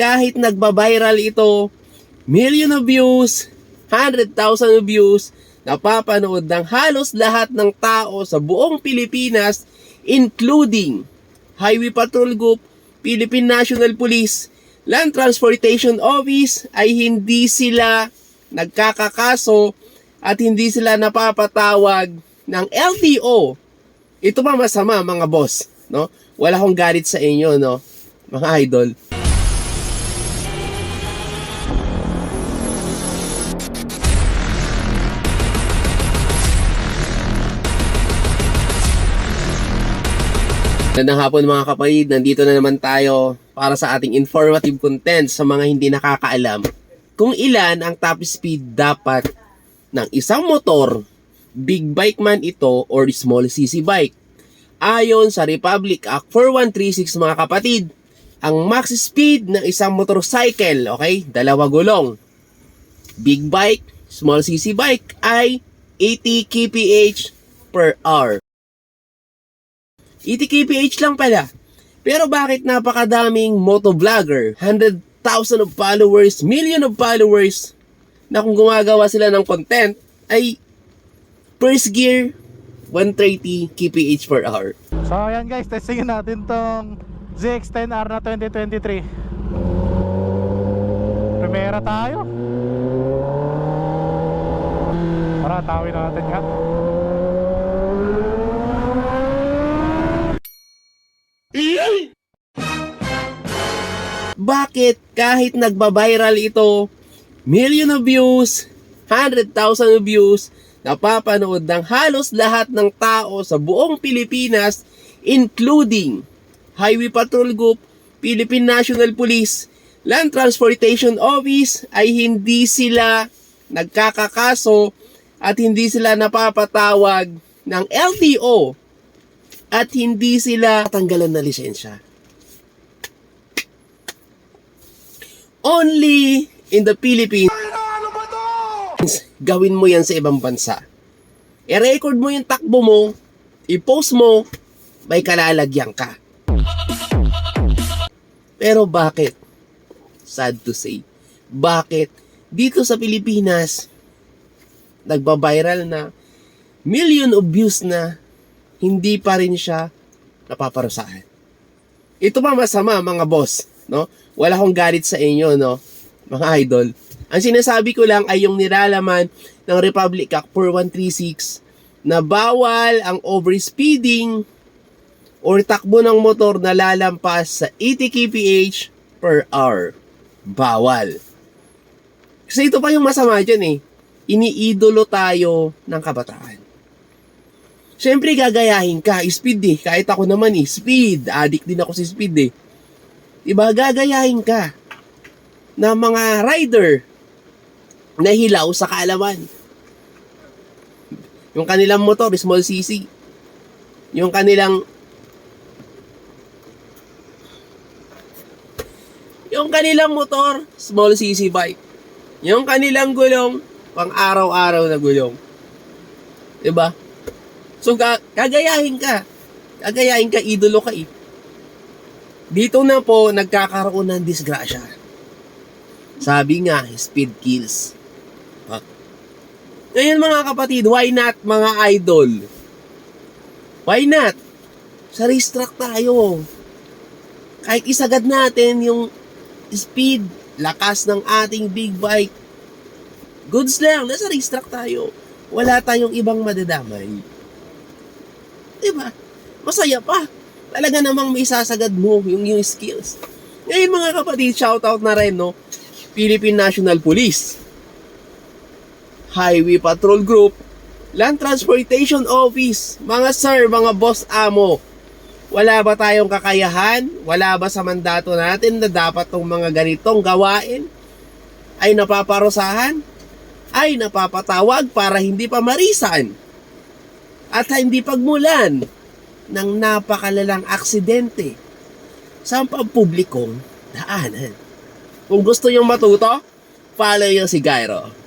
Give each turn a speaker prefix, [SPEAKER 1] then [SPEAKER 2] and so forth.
[SPEAKER 1] kahit nagba-viral ito, million of views, 100,000 of views, napapanood ng halos lahat ng tao sa buong Pilipinas, including Highway Patrol Group, Philippine National Police, Land Transportation Office, ay hindi sila nagkakakaso at hindi sila napapatawag ng LTO. Ito ba masama mga boss, no? Wala akong galit sa inyo, no? Mga idol. Magandang hapon mga kapatid, nandito na naman tayo para sa ating informative content sa mga hindi nakakaalam kung ilan ang top speed dapat ng isang motor, big bike man ito or small cc bike. Ayon sa Republic Act 4136 mga kapatid, ang max speed ng isang motorcycle, okay, dalawa gulong, big bike, small cc bike ay 80 kph per hour. 80 kph lang pala. Pero bakit napakadaming motovlogger, 100,000 of followers, million of followers, na kung gumagawa sila ng content, ay first gear, 130 kph per hour.
[SPEAKER 2] So ayan guys, testingin natin tong ZX-10R na 2023 Primera tayo Tara, tawin natin nga
[SPEAKER 1] Bakit kahit nagba-viral ito, million of views, 100,000 of views, napapanood ng halos lahat ng tao sa buong Pilipinas, including Highway Patrol Group, Philippine National Police, Land Transportation Office, ay hindi sila nagkakakaso at hindi sila napapatawag ng LTO at hindi sila tanggalan na lisensya. Only in the Philippines gawin mo yan sa ibang bansa. I-record mo yung takbo mo, i-post mo, may kalalagyan ka. Pero bakit? Sad to say. Bakit? Dito sa Pilipinas, nagba-viral na, million of views na, hindi pa rin siya napaparusahan. Ito ba masama mga boss, no? Wala akong galit sa inyo, no? Mga idol. Ang sinasabi ko lang ay yung nilalaman ng Republic Act 4136 na bawal ang overspeeding or takbo ng motor na lalampas sa 80 kph per hour. Bawal. Kasi ito pa yung masama dyan eh. Iniidolo tayo ng kabataan. Siyempre gagayahin ka, speed eh. Kahit ako naman eh, speed. Addict din ako sa speed eh. Diba, gagayahin ka na mga rider na hilaw sa kaalaman. Yung kanilang motor, small cc. Yung kanilang yung kanilang motor, small cc bike. Yung kanilang gulong, pang araw-araw na gulong. 'Di ba? So, ga- gagayahin ka. Gagayahin ka, idolo ka eh. Dito na po nagkakaroon ng disgrasya. Sabi nga, speed kills. Ha? Ngayon mga kapatid, why not mga idol? Why not? Sa racetrack tayo. Kahit isagad natin yung speed, lakas ng ating big bike. Goods lang, nasa racetrack tayo. Wala tayong ibang madadamay. Diba? Masaya pa talaga namang may sasagad mo yung, yung skills. Ngayon mga kapatid, shoutout na rin, no? Philippine National Police, Highway Patrol Group, Land Transportation Office, mga sir, mga boss amo, wala ba tayong kakayahan? Wala ba sa mandato natin na dapat tong mga ganitong gawain ay napaparusahan? Ay napapatawag para hindi pa marisan at hindi pagmulan ng napakalalang aksidente sa pampublikong daanan. Kung gusto nyong matuto, follow nyo si Gyro.